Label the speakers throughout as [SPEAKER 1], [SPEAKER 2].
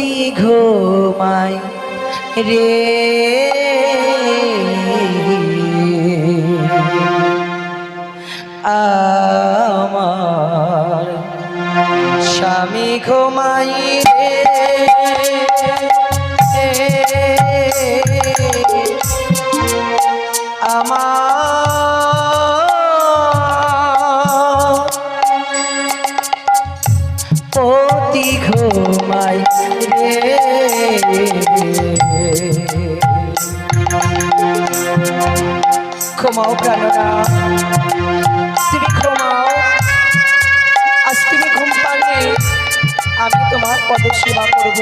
[SPEAKER 1] পতি ঘুমাই রে। আমার স্বামী ঘুমাই রে। আমার ঘুমাও প্রাণরা তুমি ক্ষমাও আজ তুমি ঘুম পারলে আমি তোমার পদ করব।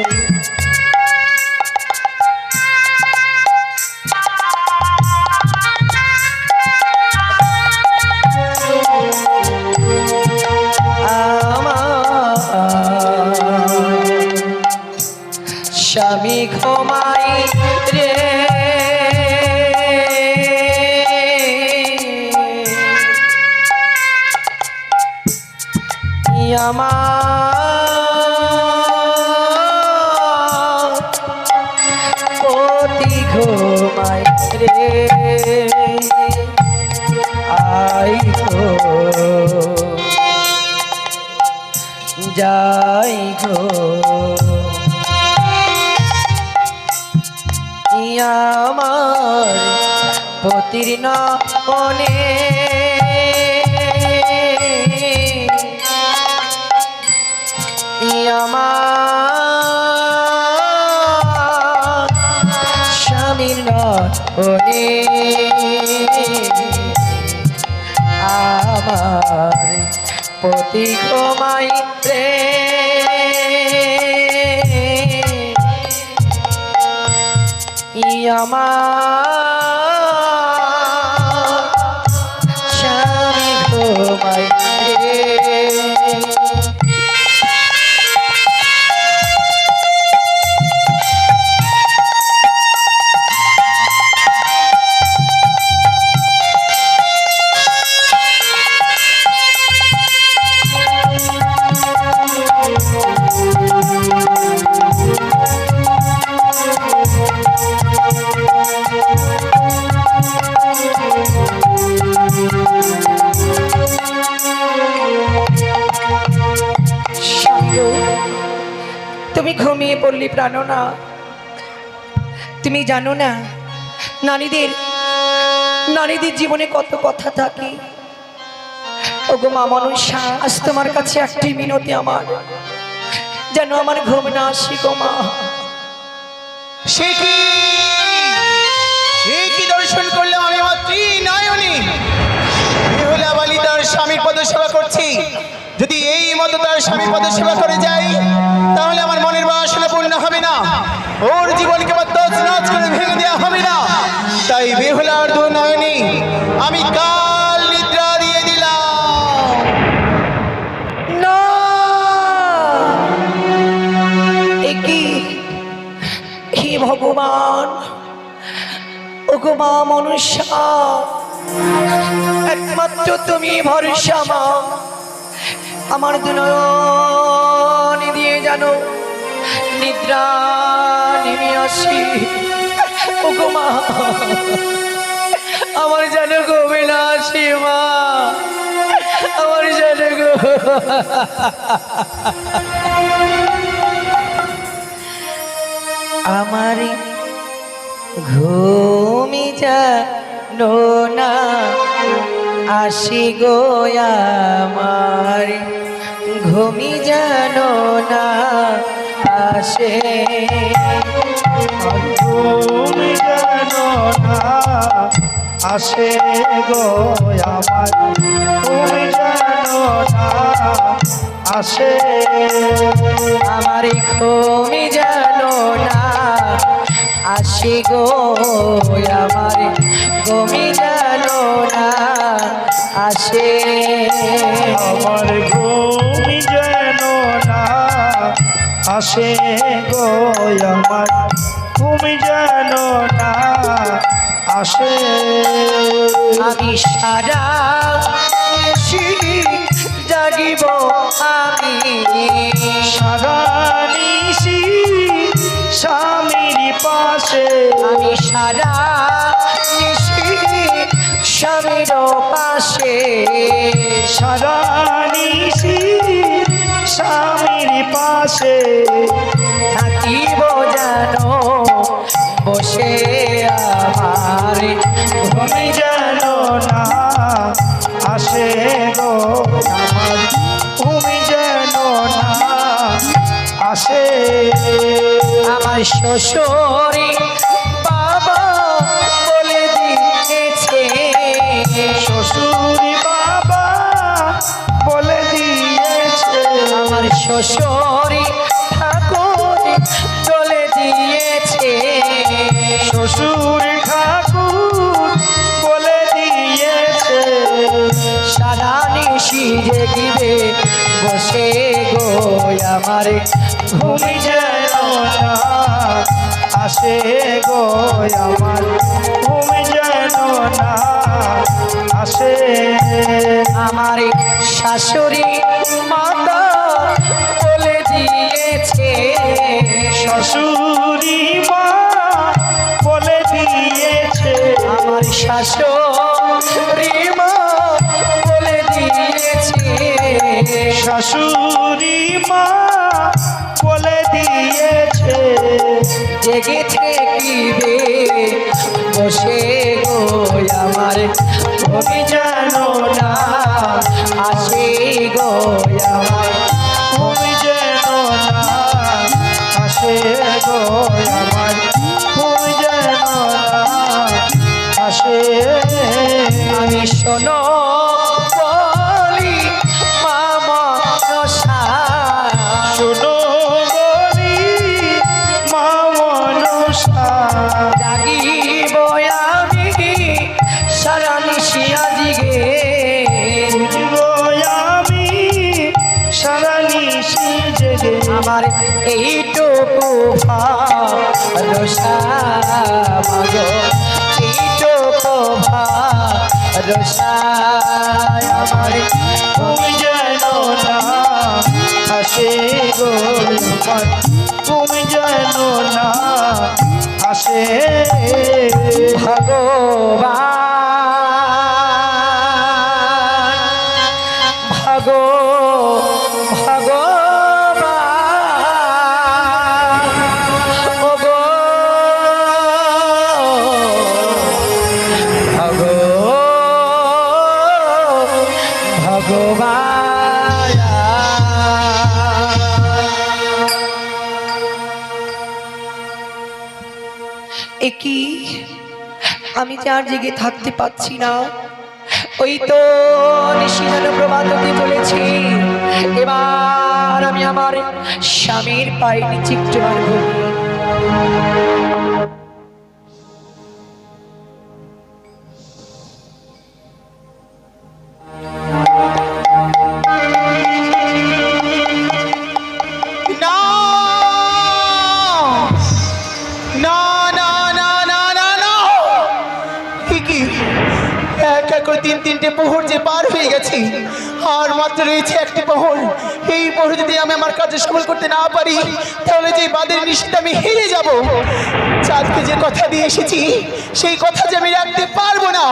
[SPEAKER 1] যাই গো। আমার পতির ননে আমার স্বামীর ননে আমার পতি ঘুমাই আমার পড়লি প্রাণনা। তুমি জানো না, নারীদের নারীদের জীবনে কত কথা থাকে। ওগো মা মনুষ্যা আজ তোমার কাছে একটি মিনতি আমার। যেন আমার ঘুম না আসি গো মা।
[SPEAKER 2] সে কি? দর্শন করলাম আমি আমার নয়নি বেহুলা বালি তার স্বামীর পদ সেবা করছি। যদি এই মতো তার স্বামীর পদ সেবা করে যাই, তাহলে আমার মনের বাসনা হবে না। ওর জীবনকে আবার তছনছ করে ভেঙে দেওয়া হবে না। তাই বেহুলার দু নয়নি আমি কাল নিদ্রা দিয়ে দিলাম।
[SPEAKER 1] না। এ কি? হে ভগবান। ওগো মা একমাত্র তুমি ভরসা মা। আমার দুনয়ন দিয়ে জানো। নেমে আসি। ওগো মা, আমার যেন ঘুমে না মা। আমার যেন গো আমার ঘুমি জানো না আসি গো আমার। ঘুমি জানো না আসে।
[SPEAKER 3] তুমি জানো না আসে গো আমার। তুমি জানো না আসে।
[SPEAKER 1] আমার ঘুমি জানো না আসি গো আমার। ঘুমি জানো না আসে।
[SPEAKER 3] আমার ঘুমি আসে গো আমার তুমি যেন না আসে।
[SPEAKER 1] আমি সারা জাগিব আমি।
[SPEAKER 3] সারা নিশি
[SPEAKER 1] স্বামীর পাশে।
[SPEAKER 3] আমি সারা নিশি স্বামীর পাশে।
[SPEAKER 1] সারা আমার শ্বশুরি বাবা বলে দিয়েছে।
[SPEAKER 3] শ্বশুরি বাবা বলে দিয়েছে।
[SPEAKER 1] আমার শ্বশুরি ঠাকুর বলে দিয়েছে।
[SPEAKER 3] শ্বশুর ঠাকুর বলে দিয়েছে।
[SPEAKER 1] সারা নিশি জেগিবে বসে গো আমার
[SPEAKER 3] যেন না আসে গো আমার তুমি যেন না আসে।
[SPEAKER 1] আমার শাশুড়ি মাতা বলে দিয়েছে।
[SPEAKER 3] শ্বশুরি মা বলে দিয়েছে।
[SPEAKER 1] আমার শাশুড়ি মা বলে দিয়েছে।
[SPEAKER 3] শাশুড়ি মা
[SPEAKER 1] জেগে থাকিবে বসে গো আমার, তুমি জানো না, আসে গো আমার,
[SPEAKER 3] তুমি জানো না, আসে গো আমার।
[SPEAKER 1] আমার এইটুকু মাগো, এইটুকু ভরসা, আমার
[SPEAKER 3] তুমি যেন না আসে গো তুমি যেন না আসে
[SPEAKER 1] ভগবান আমি আর জেগে থাকতে পাচ্ছি না। ওই তো প্রভাতকে চলেছি এবার আমি আমার স্বামীর পায়ে নিচে একটু
[SPEAKER 2] তিনটে প্রহর যে পার হয়ে গেছে আর মাত্র রয়েছে একটি প্রহর এই প্রহর যদি আমি আমার কাজে সফল করতে না পারি তাহলে যে বাদের নিষেধ আমি হেরে যাব চাঁদকে যে কথা দিয়ে এসেছি সেই কথা যে আমি রাখতে পারব না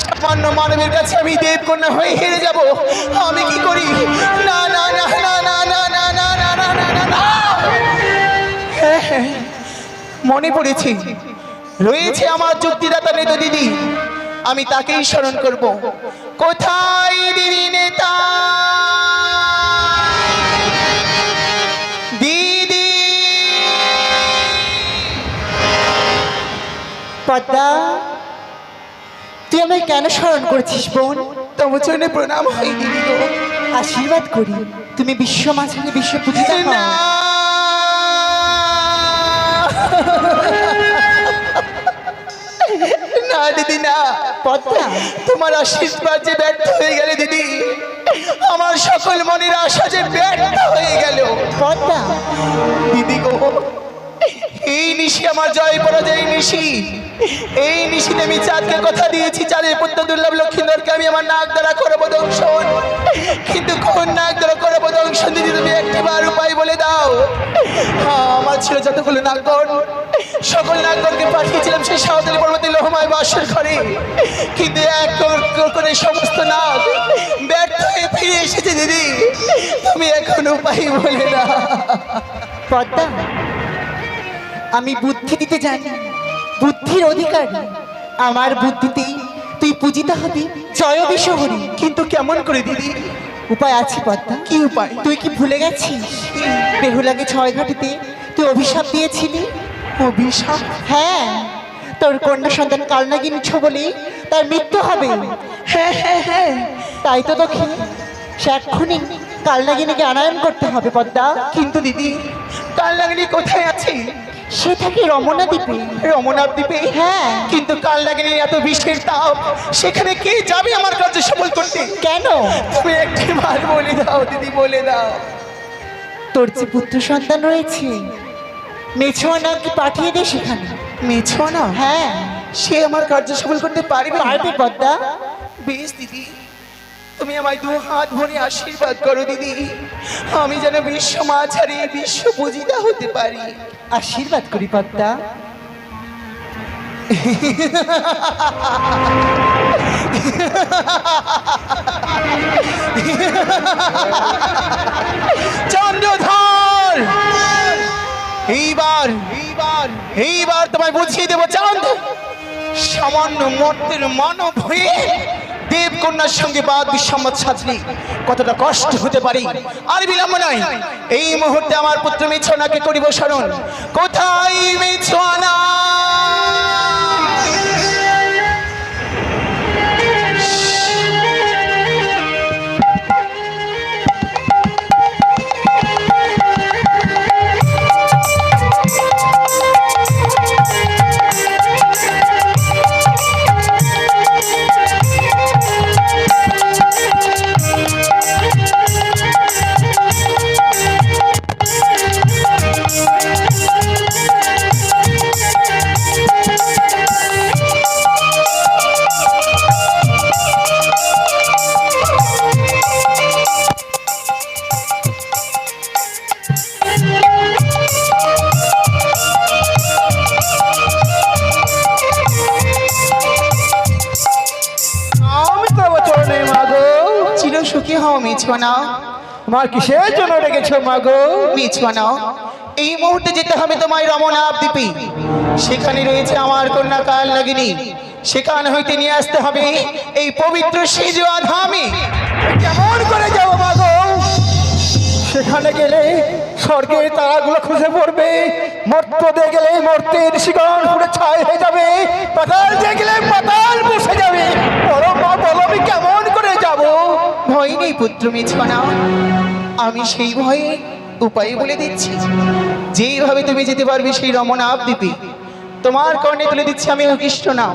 [SPEAKER 2] সামান্য মানবের কাছে আমি দেবকন্যা হয়ে হেরে যাব আমি কি করি না না না না না না না না না না না না না হ্যাঁ, হ্যাঁ, মনে পড়েছে রয়েছে আমার যুক্তিদাতা নেতা দিদি আমি তাকেই স্মরণ করব। কোথায় দিদি নেতা? দিদি!
[SPEAKER 4] পদ্মা তুই আমায় কেন স্মরণ করছিস বোন?
[SPEAKER 2] তবু চরণে প্রণাম হয় দিদি গো।
[SPEAKER 4] আশীর্বাদ করি। তুমি বিশ্ব মাঝারে বিশ্ব পূজিতা
[SPEAKER 2] না। না। দিদি না,
[SPEAKER 4] পদ্মা,
[SPEAKER 2] তোমার আশীর্বাদ যে ব্যর্থ হয়ে গেলে দিদি, আমার সকল মনের আশা যে ব্যর্থ হয়ে গেল।
[SPEAKER 4] পদ্মা,
[SPEAKER 2] দিদি গো, এই নিশি আমার জয় পরাজয় নিশি। এই নিশিতে আমি চাঁদকে কথা দিয়েছি চাঁদের পুত্র দুর্লভ লক্ষ্মীন্দরকে আমি আমার নাক দ্বারা করব দংশন। কিন্তু কোন নাক দ্বারা করব দংশন দিদি তুমি একটিবার উপায় বলে দাও? হ্যাঁ, আমার ছিল যতগুলো নাগন সকল নাগরকে পাঠিয়েছিলাম সেই সাঁওতালি পর্বতে লোহময় বাসের ঘরে। কিন্তু এক কর- কর- করে সমস্ত নাগ ব্যর্থ হয়ে ফিরে এসেছে দিদি। তুমি এখন উপায় বলে না
[SPEAKER 4] পদ্মা আমি বুদ্ধি দিতে জানি। বুদ্ধির অধিকারী। আমার বুদ্ধিতেই তুই পূজিত হবি। জয় বিশ্বহরি
[SPEAKER 2] কিন্তু কেমন করে দিদি?
[SPEAKER 4] উপায় আছে পদ্মা।
[SPEAKER 2] কি উপায়?
[SPEAKER 4] তুই কি ভুলে গেছিস? বেহুলাকে ছয় ঘাটিতে তুই অভিশাপ দিয়েছিলি?
[SPEAKER 2] অভিশাপ?
[SPEAKER 4] হ্যাঁ। তোর কন্যা সন্তান কালনাগিনী বলে তার মৃত্যু হবে।
[SPEAKER 2] হ্যাঁ হ্যাঁ হ্যাঁ।
[SPEAKER 4] তাই তো দেখি সে এক্ষুনি কালনাগিনীকে আনায়ন করতে হবে পদ্মা।
[SPEAKER 2] কিন্তু দিদি কাল লাগলি কোথায় আছে?
[SPEAKER 4] সে থাকে রমনা দ্বীপে।
[SPEAKER 2] রমনাথ দ্বীপে?
[SPEAKER 4] হ্যাঁ।
[SPEAKER 2] কিন্তু কাল লাগলি এত বিষের তাপ সেখানে কে যাবে আমার কার্য সফল করতে?
[SPEAKER 4] কেন?
[SPEAKER 2] তুমি একটি বার বলে দাও দিদি বলে দাও।
[SPEAKER 4] তোর যে পুত্র সন্তান রয়েছে মেছোয়ানাকে পাঠিয়ে দে সেখানে?
[SPEAKER 2] মেছো না
[SPEAKER 4] হ্যাঁ।
[SPEAKER 2] সে আমার কার্য সফল করতে পারবে
[SPEAKER 4] পারবে পদ্মা।
[SPEAKER 2] বেশ দিদি। তুমি আমায় দু হাত ভরে আশীর্বাদ করো দিদি। আমি যেন বিশ্ব মাঝারে বিশ্ব পূজিতা হতে পারি।
[SPEAKER 4] আশীর্বাদ করি পদ্মা।
[SPEAKER 2] চন্দ্রধর! এইবার এইবার। এইবার তোমায় বুঝিয়ে দেবো চাঁদ সামান্য মর্তের মানব হয়ে দেবকন্যার সঙ্গে বাদ বিসম্মত সাজলি কতটা কষ্ট হতে পারে? আর বিলম্ব নাই। এই মুহূর্তে আমার পুত্র মিছনাকে করিব স্মরণ কোথায় মিছনা? মিছনা
[SPEAKER 3] মা কিসের জন্য রেখেছো মাগো
[SPEAKER 2] মিছনা এই মুহূর্তে যেতে হবে তোমায় রমনাথ দ্বীপে। সেখানে রয়েছে আমার কন্যা কাল লাগিনি সেখান হইতে নিয়ে আসতে হবে এই পবিত্র সিজুয়া ধামে
[SPEAKER 3] কেমন করে যাব মাগো সেখানে গেলে স্বর্গের তারাগুলো খুঁজে পড়বে। মর্তদে গেলে মর্তের শিকড় পুরো ছাই হয়ে যাবে। পাতাল দিয়ে গেলে পাতাল বসে যাবে বলো মা বলো আমি কেমন করে যাব
[SPEAKER 2] ভয় নেই, পুত্র মিছনা আমি সেই ভয়ে উপায় বলে দিচ্ছি। যেইভাবে তুমি যেতে পারবে সেই রমনাথ দ্বীপে তোমার কর্ণে তুলে দিচ্ছি আমি কৃষ্ণ নাম।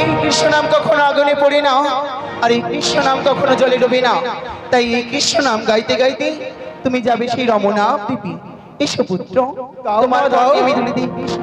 [SPEAKER 2] এই কৃষ্ণ নাম কখনো আগুনে পড়ে না, আর এই কৃষ্ণ নাম কখনো জলে ডোবে না। তাই এই কৃষ্ণ নাম গাইতে গাইতে তুমি যাবে সেই রমনাথ দ্বীপে এসো পুত্র, তোমার কর্ণে আমি তুলে দিই কৃষ্ণ